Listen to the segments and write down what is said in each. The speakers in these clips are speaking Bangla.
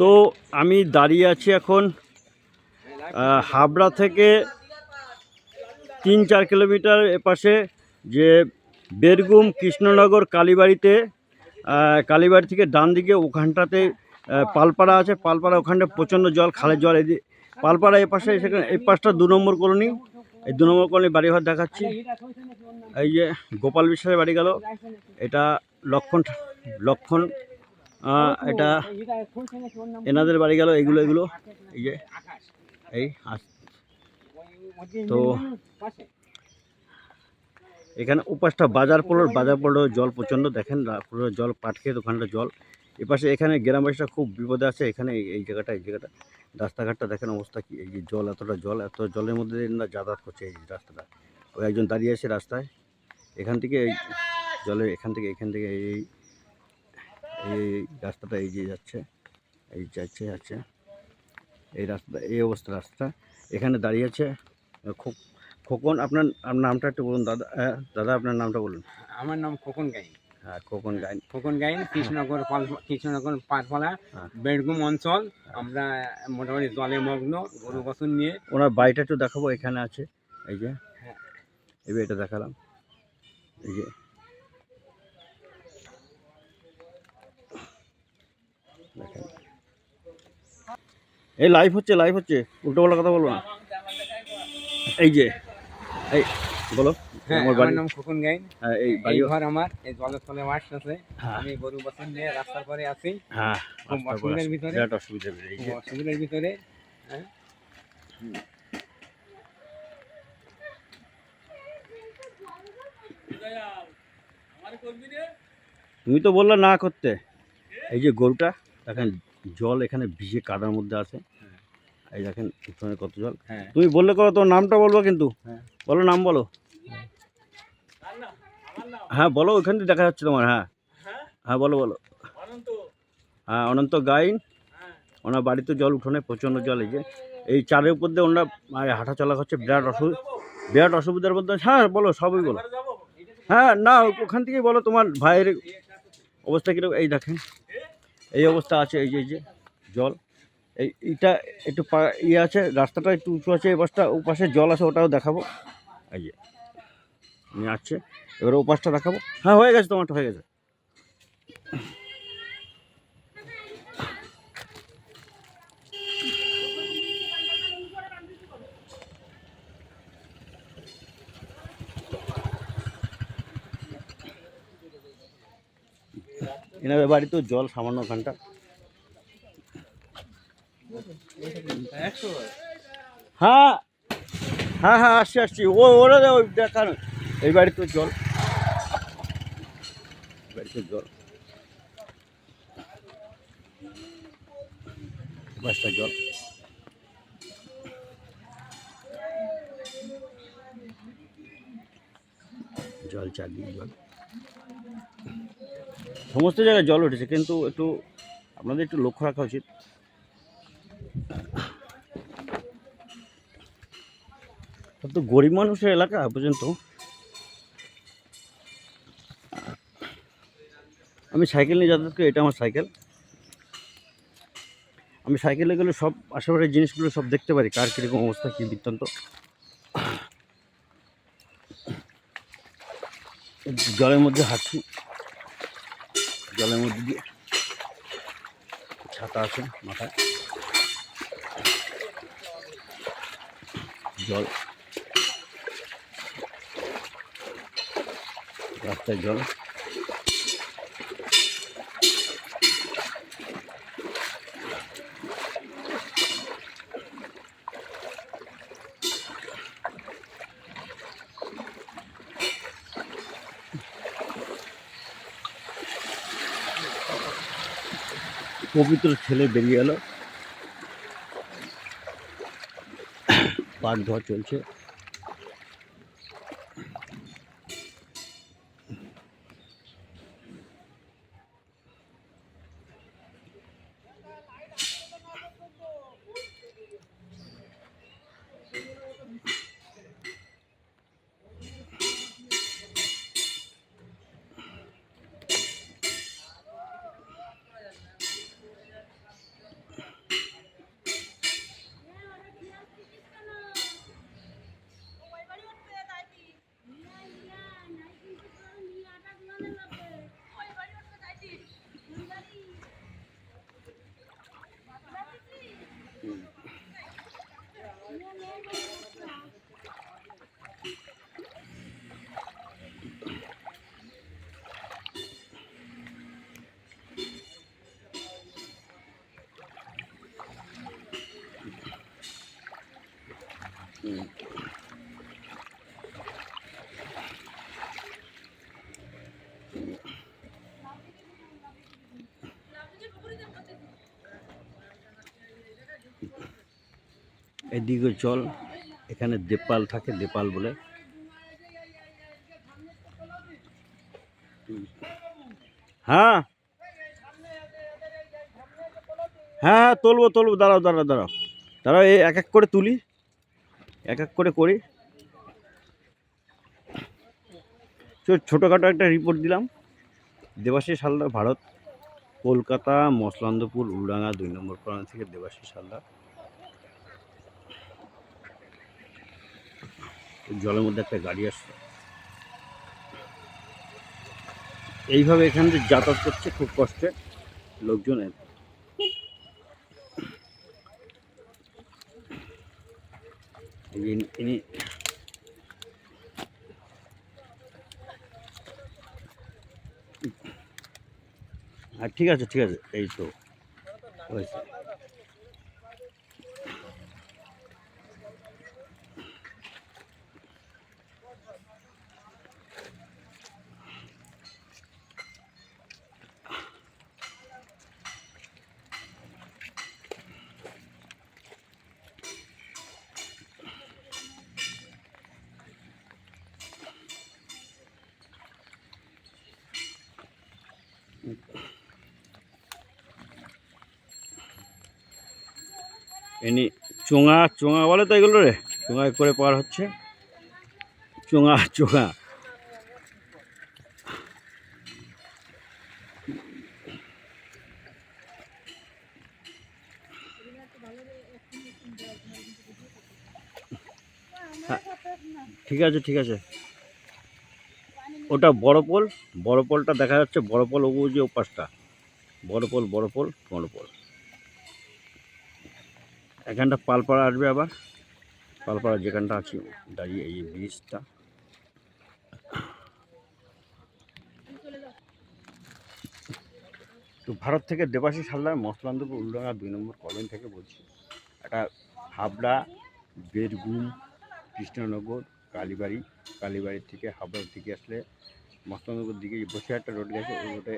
তো আমি দাঁড়িয়ে আছি এখন হাবড়া থেকে তিন চার কিলোমিটার এপাশে যে বেরগুম কৃষ্ণনগর কালীবাড়িতে কালীবাড়ি থেকে ডান দিকে ওখানটাতে পালপাড়া আছে, পালপাড়া ওখানটা প্রচণ্ড জল খালের জল এই পালপাড়া এপাশে সেখানে, এই পাশটা দু নম্বর কলোনি, এই দু নম্বর কলোনি বাড়িঘর দেখাচ্ছি। এই যে গোপাল বিশ্বাসের বাড়ি গেল, এটা লক্ষণ লক্ষণ এটা এনাদের বাড়ি গেল, এগুলো এগুলো। এই যে, এই তো এখানে উপাসটা বাজার পড়ল বাজার পড়ল, জল প্রচণ্ড। দেখেন পুরো জল পাট খেয়ে ওখানটা জল। এপাশে এখানে গ্রামবাসীরা খুব বিপদে আছে, এখানে এই- জায়গাটা, এই জায়গাটা। রাস্তাঘাটটা দেখেন অবস্থা কি, এই যে জল, এতটা জল, এত জলের মধ্যে না যাতায়াত করছে এই রাস্তাটা। ওই একজন দাঁড়িয়ে আছে রাস্তায়। এখান থেকে এই জলের, এখান থেকে এখান থেকে এই এই- রাস্তাটা এই যে যাচ্ছে এই যাচ্ছে যাচ্ছে এই রাস্তা এই অবস্থা রাস্তা। এখানে দাঁড়িয়ে আছে খোকন আপনার নামটা একটু বলুন দাদা দাদা আপনার নামটা বলুন। আমার নাম খোকন গাইন। হ্যাঁ খোকন গাইন। খোকন গাইন কৃষ্ণনগর পাল- কৃষ্ণনগর পাটপাড়া হ্যাঁ। বেড়গুম অঞ্চল। আমরা মোটামুটি জলে মগ্ন গরু বছর নিয়ে। ওনার বাড়িটা একটু দেখাবো এখানে আছে। এই যে হ্যাঁ। এবার এটা দেখালাম। এই যে দেখেন। এই লাইভ হচ্ছে লাইভ হচ্ছে। উল্টো পাল্টা কথা বলব না। এই যে এই বলো হ্যাঁ আমার আমার নাম খোকন গাইন। হ্যাঁ এই এই বাড়ি ঘর আমার এই জলের তলে বাস আছে হ্যাঁ। আমি গরু বছর নিয়ে রাস্তার পরে আছি। হ্যাঁ ভিতরে। অসুবিধার ভিতরে হ্যাঁ। তুমি তো বললে না করতে। এই যে গরুটা দেখেন জল এখানে ভিজে কাদার মধ্যে আছে। এই দেখেন এখানে কত জল। হ্যাঁ। তুমি বললে করো তোমার নামটা বলব কিন্তু। হ্যাঁ। বলো নাম বলো। হ্যাঁ বলো ওইখান থেকে দেখা যাচ্ছে তোমার হ্যাঁ। হ্যাঁ। বলো বলো। হ্যাঁ অনন্ত গাইন। ওনার বাড়িতে জল উঠোনে প্রচণ্ড জল এই যে। এই চারের উপর দিয়ে ওনার হাঁটা চলা করছে বিরাট অসুবিধা বিরাট অসুবিধার মধ্যে হ্যাঁ বলো সবই বলো। হ্যাঁ না ওখান থেকেই বলো তোমার ভাইয়ের অবস্থা কীরকম। এই দেখেন। এই অবস্থা আছে, এই যে যে, জল। এই এটা একটু ইয়ে আছে, রাস্তাটা একটু উঁচু আছে, এই পাশটা ওপাশে জল আছে, ওটাও দেখাবো। এই যে, নিয়ে আসছে, এবারে ওপাশটা পাশটা দেখাবো। হ্যাঁ হয়ে গেছে তোমারটা, হয়ে গেছে। এনাদের বাড়িতেও জল সামান্য ঘণ্টা। হ্যাঁ হ্যাঁ হ্যাঁ আসছি আসছি। ও, ওরা ওই দেখান। এই বাড়িতে জল। বাড়িতে জল। বাসটা জল। জল চারদিকে জল। সমস্ত জায়গায় জল উঠেছে, কিন্তু একটু আপনাদের একটু লক্ষ্য রাখা উচিত। তো গরিব মানুষের এলাকা পর্যন্ত। আমি সাইকেল নিয়ে যাতায়াত করি, এটা আমার সাইকেল। আমি সাইকেলে গেলে সব আশেপাশের জিনিসগুলো সব দেখতে পারি, কার কীরকম অবস্থা, কী বৃত্তান্ত। জলের মধ্যে হাঁটছি। জলের মধ্যে দিয়ে ছাতা আছে মাথায়। জল। রাস্তায় জল। পবিত্র ছেলে বেরিয়ে এলো। পাক ধোয়া চলছে। এদিকে জল, এখানে দেপাল থাকে, দেপাল বলে। হ্যাঁ। হ্যাঁ হ্যাঁ তুলবো তুলবো, দাঁড়াও দাঁড়াও দাঁড়াও। দাঁড়াও, এই এক এক করে তুলি। এক এক করে করি। ছোটোখাটো একটা রিপোর্ট দিলাম। দেবাশিস হালদার, ভারত, কলকাতা, মসলান্দপুর উলডাঙ্গা দুই নম্বর কলোনি থেকে দেবাশিস হালদার। জলের মধ্যে একটা গাড়ি আসছে। এইভাবে এখান থেকে যাতায়াত করছে, খুব কষ্টে লোকজনের ইনি- ঠিক আছে ঠিক আছে, এই তো। হয়েছে। এনি চোঙা চোঙা বলে তো এগুলো রে? চোঙায় করে পার হচ্ছে। চোঙা চোঙা। ঠিক আছে ঠিক আছে। ওটা বড় পোল। বড় পোলটা দেখা যাচ্ছে, বড় পোল ও যে ওপাশটা। বড় পোল বড় পোল বড় পোল। এখানটা পালপাড়া আসবে আবার। পালপাড়া যেখানটা আছে দাঁড়িয়ে এই ব্রিজটা তো ভারত থেকে দেবাশিস হালদার মসলান্দপুর উল্ডাঙ্গা দুই নম্বর কলোনি থেকে বলছি। একটা হাবড়া বেরগুম কৃষ্ণনগর, কালীবাড়ি। কালীবাড়ির থেকে হাবড়ার দিকে আসলে মসলান্দপুর দিকে যে বসিরহাটটা রোড গেছে, ওই রোডে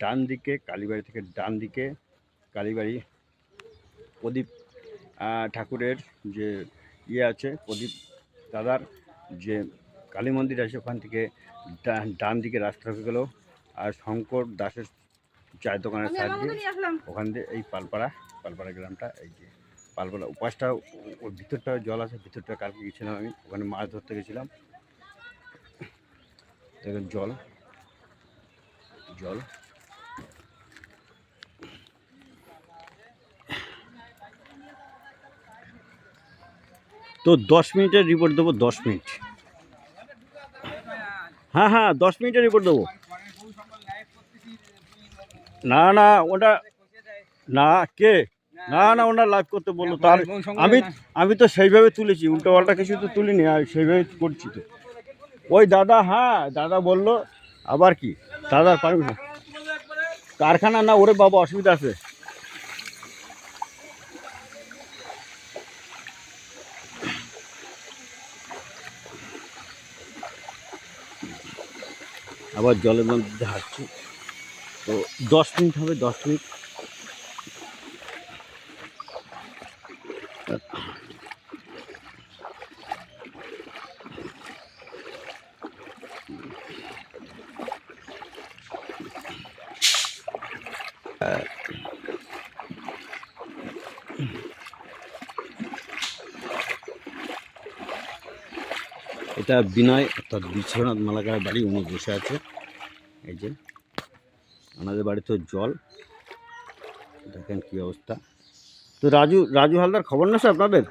ডান দিকে কালীবাড়ি থেকে ডান দিকে কালীবাড়ি প্রদীপ ঠাকুরের যে ইয়ে আছে প্রদীপ দাদার যে কালী মন্দির আছে ওখান থেকে ডান দিকে রাস্তা হয়ে গেলো। আর শঙ্কর দাসের চায়ের দোকানের সাইড দিয়ে ওখান দিয়ে এই পালপাড়া পালপাড়া গ্রামটা এই যে পালপাড়া উপাসটা ওর ভিতরটা জল আছে ভিতরটা কালকে গেছিলাম আমি ওখানে মাছ ধরতে গেছিলাম। দেখেন জল জল। তো দশ মিনিটের রিপোর্ট দেবো দশ মিনিট। হ্যাঁ হ্যাঁ দশ মিনিটের রিপোর্ট দেবো। না না ওটা না কে? না না ওনার লাইভ করতে বলল তার আমি আমি তো সেইভাবে তুলেছি উল্টো পাল্টা কিছু তো তুলিনি আর সেইভাবে করছি তো। ওই দাদা হ্যাঁ দাদা বলল আবার কি? দাদার পারমিশন কারখানা না ওরে বাবা অসুবিধা আছে। আবার জলের মধ্যে হাঁটছি। তো দশ মিনিট হবে দশ মিনিট এটা বিনয়, অর্থাৎ বিশ্বনাথ মালাকার বাড়ি, উনি বসে আছে। এই যে, আমাদের বাড়িতে জল। দেখেন কি অবস্থা। তো রাজু রাজু হালদার, খবর না স্যার আপনাদের?